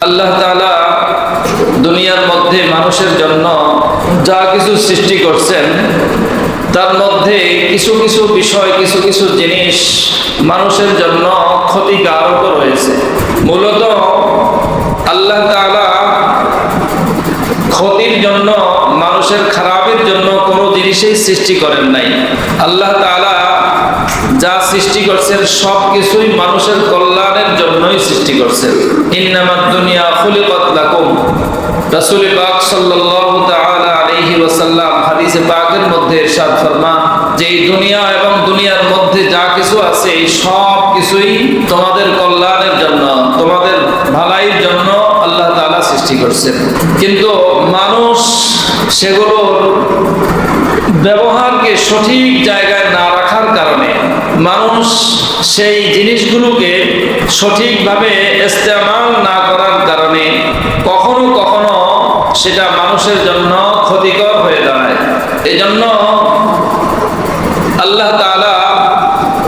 আল্লাহ তাআলা দুনিয়ার মধ্যে মানুষের জন্য যা কিছু সৃষ্টি করছেন, তার মধ্যে কিছু কিছু বিষয়, কিছু কিছু জিনিস মানুষের জন্য ক্ষতিকারক রয়েছে। মূলত আল্লাহ তাআলা ক্ষতির জন্য, মানুষের খারাপের জন্য কোনো জিনিসেই সৃষ্টি করেন নাই। আল্লাহ তালা যা সৃষ্টি করছেন সব কিছুই মানুষের কল্যাণের জন্যই সৃষ্টি করছেন। ইন্নামার দুনিয়া ফুলে পাতলা কম পাক বাক সাল্লাহ আলহি ওয়াসাল্লাম হাদিসে পাকের মধ্যে এরশাদ ফরমান যে দুনিয়া এবং দুনিয়ার মধ্যে যা কিছু আছে, এই সব কিছুই তোমাদের কল্যাণের জন্য, তোমাদের ভালাইয়ের জন্য আল্লাহ তাআলা সৃষ্টি করছেন। কিন্তু মানুষ সেগুলোর ব্যবহারকে সঠিক জায়গায় না রাখার কারণে মানুষ সেই জিনিসগুলোকে সঠিকভাবে ইস্তেমাল না করার কারণে কখনো কখনো সেটা মানুষের জন্য ক্ষতিকর হয়ে দাঁড়ায়। এজন্য আল্লাহ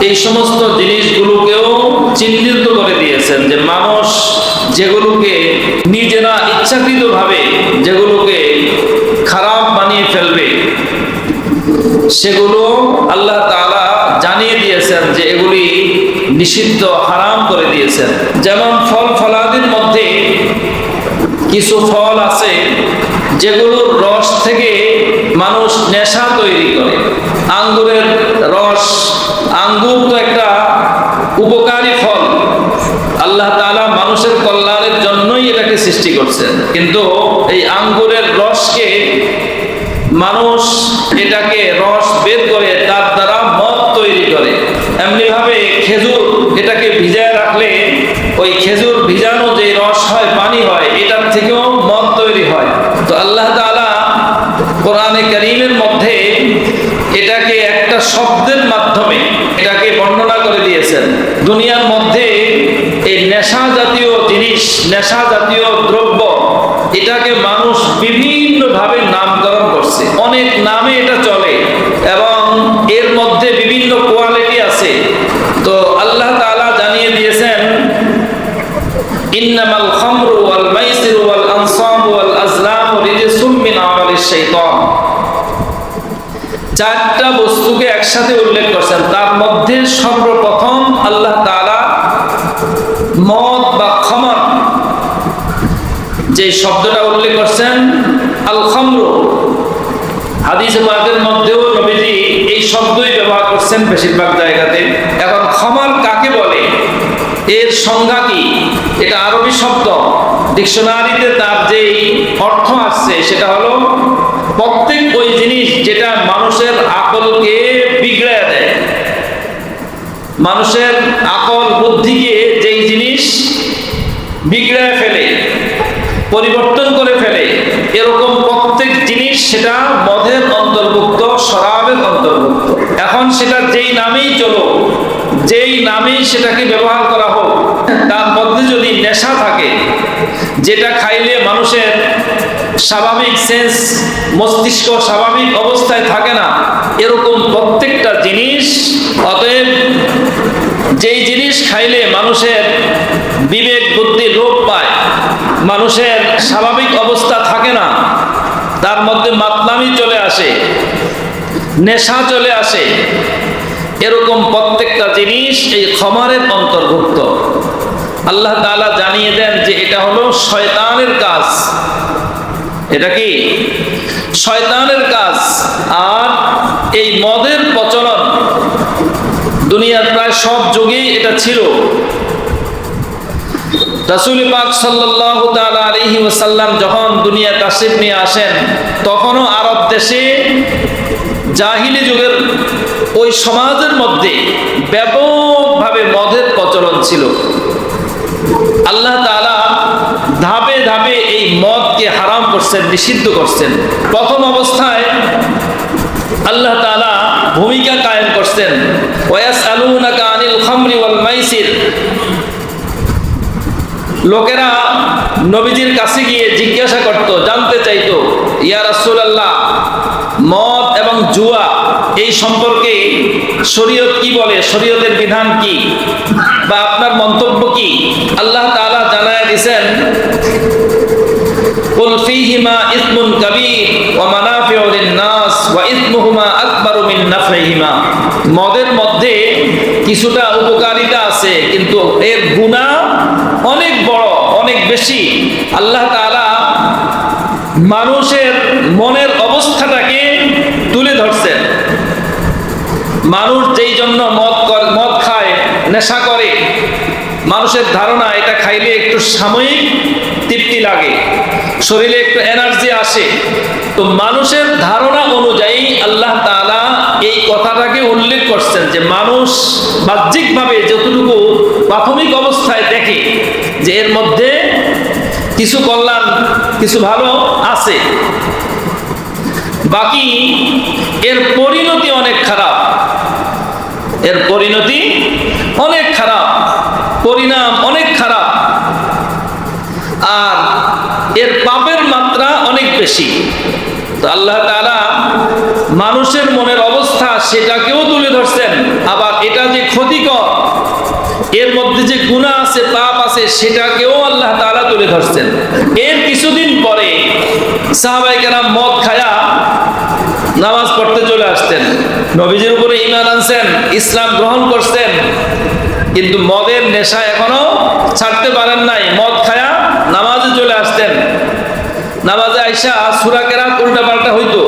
এই সমস্ত জিনিসগুলোকেও চিহ্নিত করে দিয়েছেন যে মানুষ যেগুলোকে নিজেরা ইচ্ছাকৃতভাবে যেগুলোকে খারাপ বানিয়ে ফেলবে, সেগুলো আল্লাহ তাআলা জানিয়ে দিয়েছেন যে এগুলি নিষিদ্ধ, হারাম করে দিয়েছেন। যেমন ফল ফলাদির মধ্যে কিছু ফল আছে যেগুলোর রস থেকে মানুষ নেশা তৈরি করে। আঙ্গুরের রস, আঙ্গুর তো একটা উপকারী ফল। আল্লাহ তাআলা মানুষের কল্যাণের জন্যই এটাকে সৃষ্টি করছেন। কিন্তু এই আঙ্গুরের রসকে মানুষ এটাকে রস বের করে তার দ্বারা মদ তৈরি করে। এমনিভাবে খেজুর এটাকে ভিজায় রাখলে ওই খেজুর ভিজানো যে রস হয় পানি হয় এটার থেকেও মদ তৈরি হয় তো আল্লাহ তাআলা কোরআনে করিমের মধ্যে এটাকে একটা শব্দের মাধ্যমে এটাকে বর্ণনা করে দিয়েছেন দুনিয়ার মধ্যে এই নেশা জাতীয় জিনিস নেশা জাতীয় দ্রব্য, এটাকে মানুষ বিভিন্ন ভাবে নামকরণ করছে। অনেক নামে এটা চলে এবং এর মধ্যে বিভিন্ন কোয়ালিটি আছে। তো আল্লাহ তাআলা জানিয়ে দিয়েছেন, ইন্নামাল খামরু ওয়াল মাইসিরু ওয়াল আনসাবু ওয়াল আজলামু রিজসুম মিন আমালিশ শাইতান চারটা বস্তুকে একসাথে উল্লেখ করছেন। তার মধ্যে সর্বপ্রথম আল্লাহ তাআলা মদ বা খমর যে শব্দটা উল্লেখ করছেন আল খামরু হাদিস পাকের মধ্যেও নবীজি এই শব্দই ব্যবহার করছেন বেশিরভাগ জায়গাতে। এখন খমর কাকে বলে? এর সংজ্ঞা কি? এটা আরবি শব্দ। ডিকশনারিতে তার যেই অর্থ আসছে, সেটা হলো, প্রত্যেক ওই জিনিস যেটা মানুষের আকলকে বিগড়ে দেয়। মানুষের আকল, বুদ্ধিকে যেই জিনিস বিগড়ে ফেলে, পরিবর্তন করে ফেলে, এরকম প্রত্যেক জিনিস সেটা মদের অন্তর্ভুক্ত, শরাবের অন্তর্ভুক্ত। এখন সেটা যেই নামেই চলো যেই নামেই সেটাকে ব্যবহার করা হোক, তার মধ্যে যদি নেশা থাকে, যেটা খাইলে মানুষের স্বাভাবিক সেন্স মস্তিষ্ক স্বাভাবিক অবস্থায় থাকে না। এরকম প্রত্যেকটা জিনিস, অতএব যেই জিনিস খাইলে মানুষের বিবেক, বুদ্ধি লোপ পায়, মানুষের স্বাভাবিক অবস্থা থাকে না। তার মধ্যে মাতলামি চলে আসে, নেশা চলে আসে। এরকম প্রত্যেকটা জিনিস এই ক্ষমারের অন্তর্ভুক্ত। আল্লাহ তাআলা জানিয়ে দেন যে এটা হলো শয়তানের কাজ। এটা কি? শয়তানের কাজ। আর এই মদের প্রচলন দুনিয়ার প্রায় সব যুগেই এটা ছিল। ওয়াসাল্লাম যখন নিয়ে আসেন, তখনও আরব দেশে যুগের ওই সমাজের মধ্যে ব্যাপকভাবে মদের প্রচলন ছিল। আল্লাহ ধাপে এই মদকে হারাম করছেন, নিষিদ্ধ করছেন। প্রথম অবস্থায় আল্লাহ তাআলা ভূমিকা কায়েম করছেন। ওয়াস আলুনাকা আনিল খামরি ওয়াল মাইসির। লোকেরা নবীজির কাছে গিয়ে জিজ্ঞাসা করত, জানতে চাইতো, ইয়া রাসূলুল্লাহ, মদ এবং জুয়া এই সম্পর্কে শরীয়ত কি বলে শরীয়তের বিধান কি বা আপনার মন্তব্য কি আল্লাহ তাআলা জানায় দিছেন قل فيهما إثم كبير ومنافع للناس وإثمهما أكبر من نفعهما মদের মধ্যে কিছুটা উপকারিতা আছে কিন্তু এর গুণা অনেক বড় অনেক বেশি আল্লাহ তাআলা মানুষের মনের অবস্থাটাকে তুলে ধরছেন। মানুষ যেই জন্য মদ কর- মদ খায়, নেশা করে, মানুষের ধারণা এটা খাইলে একটু সাময়িক তৃপ্তি লাগে, শরীরে একটু এনার্জি আসে। তো মানুষের ধারণা অনুযায়ী আল্লাহ তাআলা এই কথাটাকে উল্লেখ করছেন যে মানুষ বাহ্যিকভাবে যতটুকু প্রাথমিক অবস্থায় দেখে যে এর মধ্যে কিছু কল্যাণ, কিছু ভালো আছে বাকি এর পরিণতি অনেক খারাপ। এর পরিণতি অনেক খারাপ। পরিণাম অনেক খারাপ। আর এর পাপের মাত্রা অনেক বেশি। তো আল্লাহ তাআলা মানুষের মনের অবস্থা সেটাকেও তুলে ধরছেন। আবার এটা যে ক্ষতিকর, এর মধ্যে যে গুণা আছে, পাপ আছে, সেটাকেও আল্লাহ তারা তুলে ধরছেন। এর কিছুদিন পরে সাহাবাইকেরা মদ খায়া নামাজ পড়তে চলে আসতেন। নবীজির উপরে ইমান আনছেন, ইসলাম গ্রহণ করছেন, কিন্তু মদের নেশা এখনও ছাড়তে পারেন নাই। মদ খায়া নামাজে চলে আসতেন। নামাজে আইসা সুরা কেরাত উল্টা পাল্টা হইতো।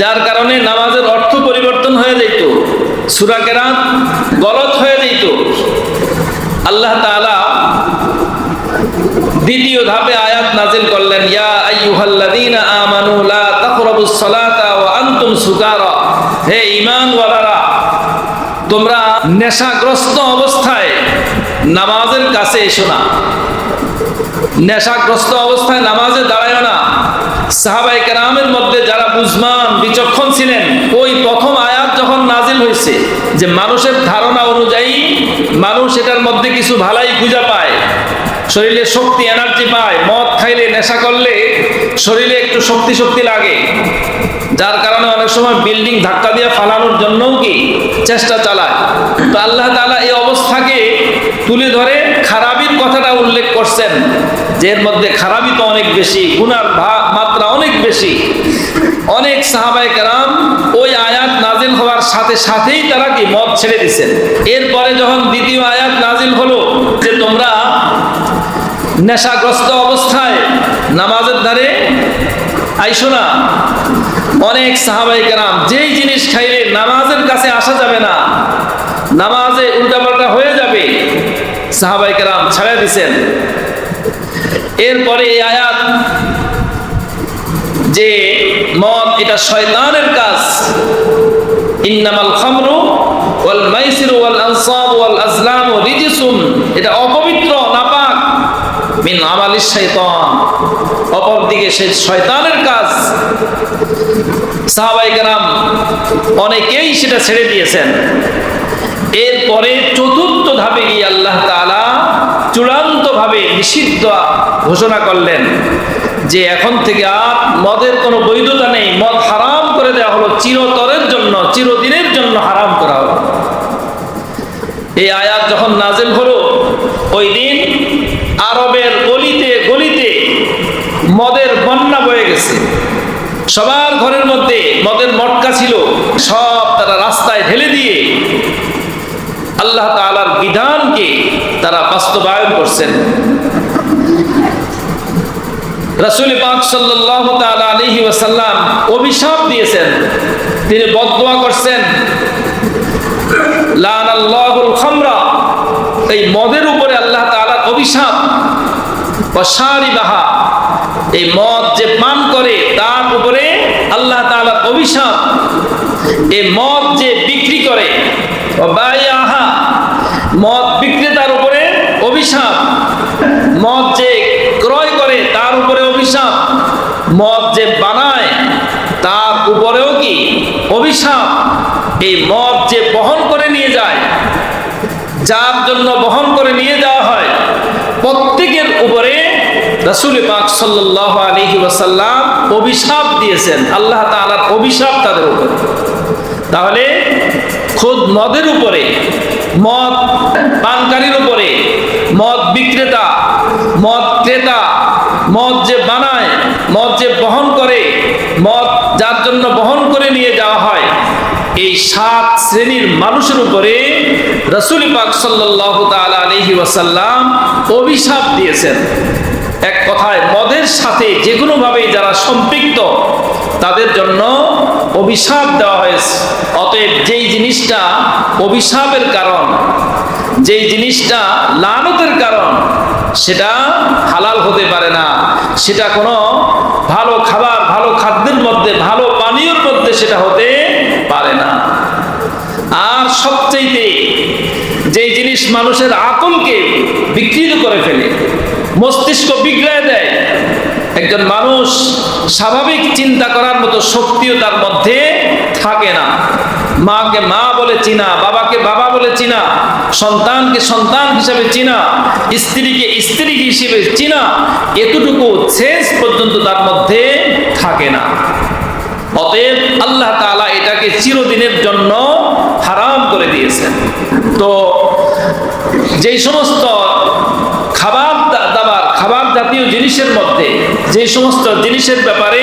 যার কারণে নামাজের অর্থ পরিবর্তন হয়ে যেত সুরা কেরাত গলত হয়ে যেত আল্লাহ তাআলা দ্বিতীয় ধাপে আয়াত নাজিল করলেন, ইয়া আইয়ুহাল্লাযীনা আমানু লা তাকরাবুস সালাতা ওয়া আনতুম সুকারা হে ঈমানওয়ালারা, তোমরা নেশাগ্রস্ত অবস্থায় নামাজের কাছে এসো না। নেশাগ্রস্ত অবস্থায় নামাজে দাঁড়ায় না। সাহাবাই কেরামের মধ্যে যারা বুঝমান, বিচক্ষণ ছিলেন, ওই প্রথম আয়াত যখন নাজিল হয়েছে যে মানুষের ধারণা অনুযায়ী মানুষ এটার মধ্যে কিছু ভালাই খুঁজে পায়, শরীরে শক্তি এনার্জি পায়, মদ খাইলে, নেশা করলে শরীরে একটু শক্তি শক্তি লাগে। যার কারণে অনেক সময় বিল্ডিং ধাক্কা দিয়ে ফালানোর জন্যও কি চেষ্টা চালায়। তো আল্লাহ তালা এই অবস্থাকে তুলে ধরে, খারাপির কথাটা উল্লেখ করছেন, যে এর মধ্যে খারাপই তো অনেক বেশি, গুনার মাত্রা অনেক বেশি। অনেক সাহাবায়ে কেরাম ওই আয়াত নাজিল হওয়ার সাথে সাথেই তারা কি মদ ছেড়ে দিচ্ছেন। এরপরে যখন দ্বিতীয় আয়াত নাজিল হলো, যে তোমরা নেশাগ্রস্ত অবস্থায় নামাজের ধারে আইসো না। অনেক সাহাবাই কেরাম যেই জিনিস খাইলে নামাজের কাছে আসা যাবে না নামাজে উল্টাপাল্টা হয়ে যাবে। সাহাবাই কেরাম ছাড়া দিছেন। এরপরে এই আয়াত যে মদ এটা শয়তানের কাজ। ইন্নামাল খামরু ওয়াল মাইসিরু ওয়াল আনসাব ওয়াল আজলামু রিজসুন। এটা অপবিত্র অপরদিকে সে শয়তানের কাজ। সাহাবাই কেরাম অনেকেই সেটা ছেড়ে দিয়েছেন। এরপরে চতুর্থ ধাপে গিয়ে আল্লাহ তাআলা চূড়ান্তভাবে নিষিদ্ধ ঘোষণা করলেন যে এখন থেকে আর মদের কোনো বৈধতা নেই, মদ হারাম করে দেওয়া হলো, চিরতরের জন্য, চিরদিনের জন্য হারাম করা হলো। এই আয়াত যখন নাজেল হলো, ওই দিন আরবের গলিতে গলিতে মদের বয়ে গেছে। সবার ঘরের মধ্যে মদের মটকা ছিল, সব তারা রাস্তায় ঢেলে দিয়ে আল্লাহ তাআলার বিধানকে তারা বাস্তবায়ন করছেন। রাসূল পাক তাআলা ওয়াসাল্লাম অভিশাপ দিয়েছেন। তিনি বদদোয়া করছেন, লানাল্লাহুল খামরা। এই মদের উপরে আল্লাহ তাআলার অভিশাপ বাহা এই মদ যে পান করে তার উপরে আল্লাহ তাআলার অভিশাপ, এই মদ যে বিক্রি করে আহা মদ বিক্রেতার উপরে অভিশাপ, মদ যে ক্রয় করে তার উপরে অভিশাপ, মদ যে বানায় তার উপরেও কি অভিশাপ? এই মদ যে বহন করে নিয়ে যায়, যার জন্য বহন করে নিয়ে যাওয়া হয় প্রত্যেকের উপরে রাসূল পাক ওয়াসাল্লাম অভিশাপ দিয়েছেন, আল্লাহ তাআলার অভিশাপ তাদের উপরে। তাহলে খোদ মদের উপরে, মদ পানকারীর উপরে, মদ বিক্রেতা, মদ ক্রেতা, মদ যে বানায়, মদ যে বহন করে, মদ যার জন্য বহন করে নিয়ে যাওয়া হয় এই সাত শ্রেণির মানুষের উপরে রসুল পাক সাল্লাহ আলহি ওয়াসাল্লাম অভিশাপ দিয়েছেন। এক কথায়, মদের সাথে যে কোনোভাবেই যারা সম্পৃক্ত, তাদের জন্য অভিশাপ দেওয়া হয়েছে। অতএব যেই জিনিসটা অভিশাপের কারণ, যেই জিনিসটা লানতের কারণ, সেটা হালাল হতে পারে না। সেটা কোনো ভালো খাবার, ভালো খাদ্যের মধ্যে, ভালো পানীয়র মধ্যে সেটা হতে আর সবচাইতে যেই জিনিস মানুষের আকলকে বিকৃত করে ফেলে, মস্তিষ্ক বিগড়ায় দেয়, একজন মানুষ স্বাভাবিক চিন্তা করার মতো শক্তিও তার মধ্যে থাকে না। মাকে মা বলে চিনা, বাবাকে বাবা বলে চিনা, সন্তানকে সন্তান হিসেবে চিনা, স্ত্রীকে স্ত্রী হিসেবে চিনা, এতটুকু শেষ পর্যন্ত তার মধ্যে থাকে না। অতএব আল্লাহ তাআলা এটাকে চিরদিনের জন্য হারাম করে দিয়েছেন। তো যেই সমস্ত খাবার দাবার, খাবার জাতীয় জিনিসের মধ্যে যে সমস্ত জিনিসের ব্যাপারে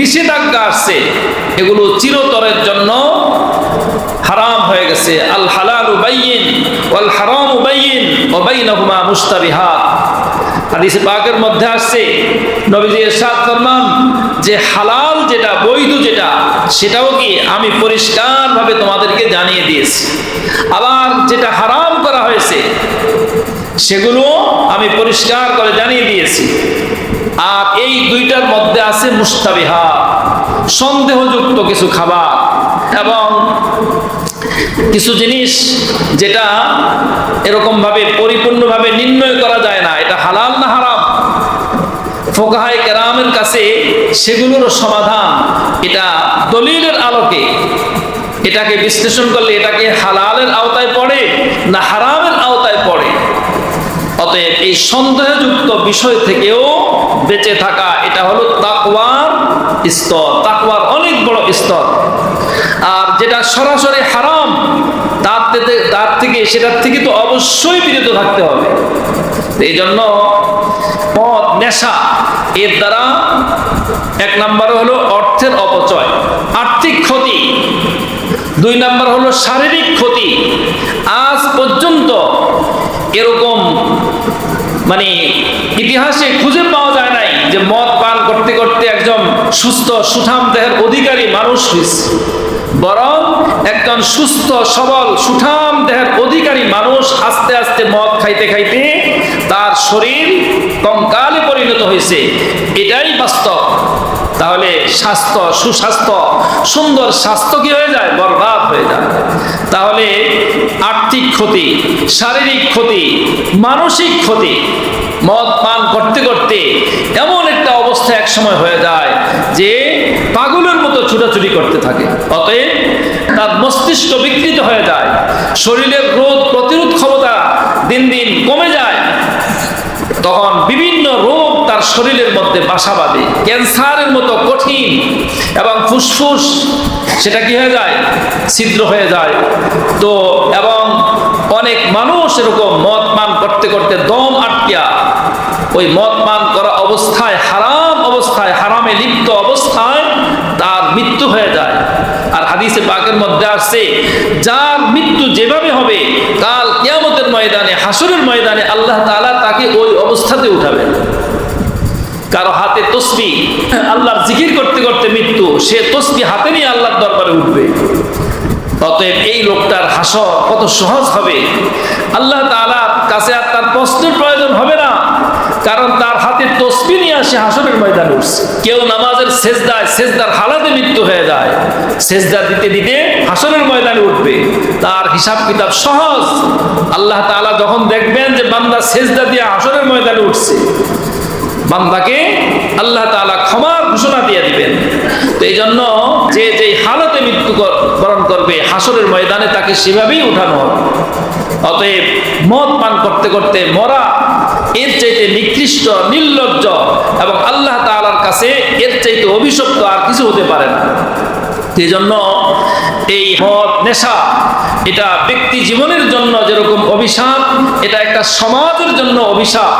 নিষেধাজ্ঞা আসছে, এগুলো চিরতরের জন্য হারাম হয়ে গেছে। আল হালাল উবাইন ওয়াল হারাম উবাইন ওবাইনাহুমা মুস্তাবিহাত হাদিসে পাকের মধ্যে আসছে। নবীজি ইরশাদ ফরমান, যে হালাল যেটা, বৈধ যেটা, সেটাও কি আমি পরিষ্কারভাবে তোমাদেরকে জানিয়ে দিয়েছি। আবার যেটা হারাম করা হয়েছে, সেগুলো আমি পরিষ্কার করে জানিয়ে দিয়েছি। আর এই দুইটার মধ্যে আছে মুস্তাবিহা সন্দেহযুক্ত কিছু খাবার এবং কিছু জিনিস যেটা এরকমভাবে, পরিপূর্ণভাবে নির্ণয় করা যায় ফোকাহায় কেরামের কাছে সেগুলোর সমাধান, এটা দলিলের আলোকে। এটাকে বিশ্লেষণ করলে এটাকে হালালের আওতায় পড়ে না হারামের আওতায় পড়ে। অতএব এই সন্দেহযুক্ত বিষয় থেকেও বেঁচে থাকা, এটা হলো তাকওয়ার স্তর। তাকওয়ার অনেক বড় স্তর। আর যেটা সরাসরি হারাম, তার তার থেকে, সেটার থেকে তো অবশ্যই বিরত থাকতে হবে। এই জন্য পথ নেশা এর দ্বারা এক নাম্বার হলো অর্থের অপচয়, আর্থিক ক্ষতি। দুই নাম্বার হলো শারীরিক ক্ষতি। আজ পর্যন্ত এরকম মানে ইতিহাসে খুঁজে পাওয়া যে মদ পান করতে করতে একজন সুস্থ, সুঠাম দেহের অধিকারী মানুষ হয়েছে বরং একজন সুস্থ, সবল, সুঠাম দেহের অধিকারী মানুষ আস্তে আস্তে মদ খাইতে খাইতে তার শরীর কঙ্কালে পরিণত হয়েছে এটাই বাস্তব। তাহলে স্বাস্থ্য, সুস্বাস্থ্য, সুন্দর স্বাস্থ্য কি হয়ে যায়? বরবাদ হয়ে যায়। তাহলে আর্থিক ক্ষতি, শারীরিক ক্ষতি, মানসিক ক্ষতি মদ পান করতে করতে এমন একটা অবস্থা এক সময় হয়ে যায় যে পাগলের মতো ছুটাছুটি করতে থাকে। অতএব তার মস্তিষ্ক বিকৃত হয়ে যায়, শরীরের রোগ প্রতিরোধ ক্ষমতা দিন দিন কমে যায়। তখন বিভিন্ন রোগ তার শরীরের মধ্যে বাসা বাঁধে। ক্যান্সারের মতো কঠিন এবং ফুসফুস, সেটা কি হয়ে যায়? ছিদ্র হয়ে যায়। তো এবং অনেক মানুষ এরকম মদ পান করতে করতে দম আটকিয়া ওই মদ পান করা অবস্থায়, হারাম অবস্থায়, হারামে লিপ্ত অবস্থায় তার মৃত্যু হয়ে যায়। আর হাদিসে পাকের মধ্যে আসছে, যার মৃত্যু যেভাবে হবে, কাল কিয়ামতের ময়দানে হাসুরের ময়দানে আল্লাহ তাআলা তাকে ওই অবস্থাতে উঠাবেন। কারও হাতে তসবি, আল্লাহর জিকির করতে করতে মৃত্যু, সে তসবি হাতে নিয়ে আল্লাহর দরবারে উঠবে। অতএব এই লোকটার হাসর কত সহজ হবে? আল্লাহ কাছে আর তার প্রশ্নের প্রয়োজন হবে না। কারণ তার হাতে তসবি নিয়ে আসে হাসরের ময়দানে উঠছে। কেউ নামাজের সেজদায়, সেজদার হালাতে মৃত্যু হয়ে যায়। সেজদা দিতে দিতে হাসরের ময়দানে উঠবে। তার হিসাব কিতাব সহজ। আল্লাহ তাআলা যখন দেখবেন যে বান্দা সেজদা দিয়ে হাসরের ময়দানে উঠছে, বান্দাকে আল্লাহ তালা ক্ষমার ঘোষণা দিয়ে দিবেন। তো এই জন্য যে যে হালতে মৃত্যু বরণ করবে, হাসরের ময়দানে তাকে সেভাবেই উঠানো হবে। অতএব মদ পান করতে করতে মরা এর চাইতে নিকৃষ্ট, নির্লজ্জ এবং আল্লাহ তালার কাছে এর চাইতে অভিশপ্ত আর কিছু হতে পারে না। এই জন্য এই মদ, নেশা, এটা ব্যক্তি জীবনের জন্য যেরকম অভিশাপ, এটা একটা সমাজের জন্য অভিশাপ,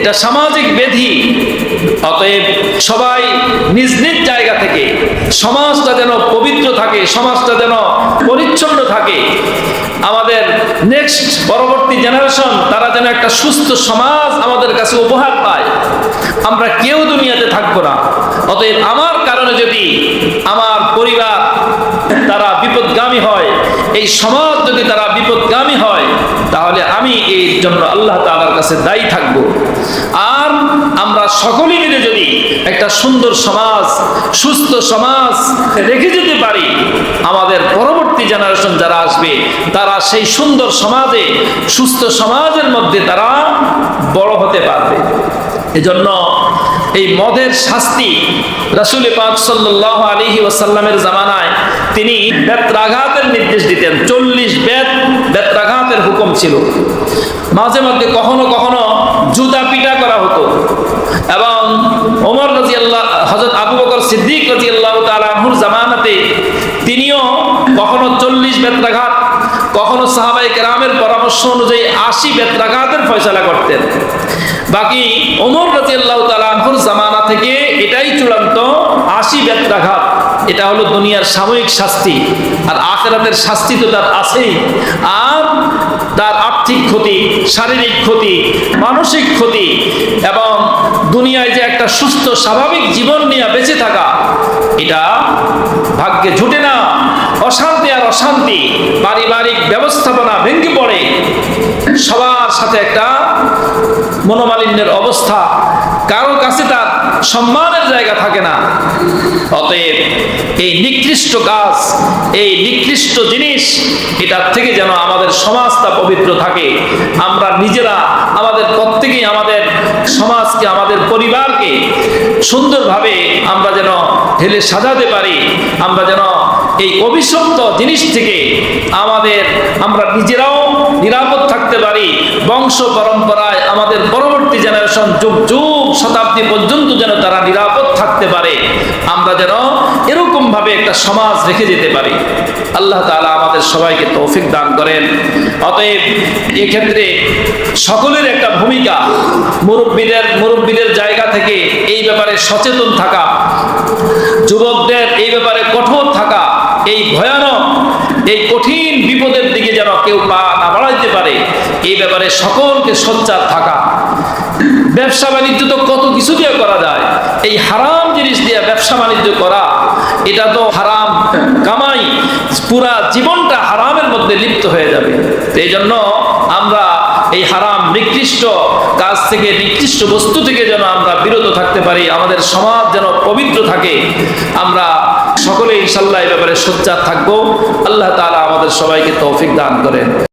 এটা সামাজিক ব্যাধি অতএব সবাই নিজ নিজ জায়গা থেকে, সমাজটা যেন পবিত্র থাকে, সমাজটা যেন পরিচ্ছন্ন থাকে। আমাদের নেক্সট পরবর্তী জেনারেশন তারা যেন একটা সুস্থ সমাজ আমাদের কাছে উপহার পায়। আমরা কেউ দুনিয়াতে থাকব না। অতএব আমার কারণে যদি আমার তারা বিপদগামী হয়, এই সমাজ যদি তারা বিপদগামী হয়, তাহলে আমি এই জন্য আল্লাহ তাআলার কাছে দায়ী থাকব। আর আমরা সকলে মিলে যদি একটা সুন্দর সমাজ, সুস্থ সমাজ রেখে যেতে পারি, আমাদের পরবর্তী জেনারেশন যারা আসবে, তারা সেই সুন্দর সমাজে, সুস্থ সমাজের মধ্যে তারা বড় হতে পারবে। এজন্য এই মদের শাস্তি রাসুল পাক সাল্লাহ আলহি ওসাল্লামের জামানায় তিনি বেত্রাঘাতের নির্দেশ দিতেন। চল্লিশ বেত বেত্রাঘাতের হুকুম ছিল। মাঝে মধ্যে কখনো কখনো জুতা পিটা করা হতো। এবং ওমর রাজি আল্লাহ হজরত আবু বকর সিদ্দিক রাজি আল্লাহ তালাহুর জামানাতে তিনিও কখনো চল্লিশ বেত্রাঘাত, কখনো সাহাবাই কেরামের পরামর্শ অনুযায়ী আশি বেত্রাঘাতের ফয়সলা করতেন। বাকি ওমর রাজি আল্লাহ তালাহুর জামানা থেকে এটাই চূড়ান্ত আশি বেত্রাঘাত এটা হলো দুনিয়ার সাময়িক শাস্তি, আর আখেরাতের শাস্তি তো তার আছেই। আর তার আর্থিক ক্ষতি, শারীরিক ক্ষতি, মানসিক ক্ষতি এবং দুনিয়ায় যে একটা সুস্থ, স্বাভাবিক জীবন নিয়ে বেঁচে থাকা, এটা ভাগ্যে ঝুটে না। অশান্তি আর অশান্তি, পারিবারিক ব্যবস্থাপনা ভেঙে পড়ে। সবার সাথে একটা মনোমালিন্যের অবস্থা, কারও কাছে তার সম্মানের জায়গা থাকে না। অতএব এই নিকৃষ্ট কাজ, এই নিকৃষ্ট জিনিস, এটার থেকে যেন আমাদের সমাজটা পবিত্র থাকে। আমরা নিজেরা আমাদের প্রত্যেকেই আমাদের সমাজকে, আমাদের পরিবারকে সুন্দরভাবে আমরা যেন ঢেলে সাজাতে পারি, আমরা যেন এই অভিশপ্ত জিনিস থেকে আমাদের আমরা নিজেরাও নিরাপদ থাকতে পারি। বংশ পরম্পরায় আমাদের পরবর্তী জেনারেশন যুগ যুগ শতাব্দী পর্যন্ত যেন তারা নিরাপদ থাকতে পারে। আমরা যেন এরকম ভাবে একটা সমাজ রেখে যেতে পারি। আল্লাহ তালা আমাদের সবাইকে তৌফিক দান করেন। অতএব এক্ষেত্রে সকলের একটা ভূমিকা, মুরব্বীদের মুরব্বীদের জায়গা থেকে এই ব্যাপারে সচেতন থাকা, যুবকদের এই ব্যাপারে কঠোর থাকা, এই ভয়ানক, এই কঠিন বিপদের দিকে যেন কেউ পা বাড়াইতে পারে। এই ব্যাপারে সকলকে সোচ্চার থাকা। ব্যবসা বাণিজ্য তো কত কিছু দিয়ে করা যায়। এই হারাম জিনিস দিয়ে ব্যবসা বাণিজ্য করা, এটা তো হারাম কামাই। পুরা জীবনটা হারামের মধ্যে লিপ্ত হয়ে যাবে। এই জন্য আমরা এই হারাম নিকৃষ্ট কাজ থেকে, নিকৃষ্ট বস্তু থেকে যেন আমরা বিরত থাকতে পারি, আমাদের সমাজ যেন পবিত্র থাকে, আমরা সকলে ইনশাল্লাহ এই ব্যাপারে সোচ্চার থাকব। আল্লাহ তালা আমাদের সবাইকে তৌফিক দান করেন।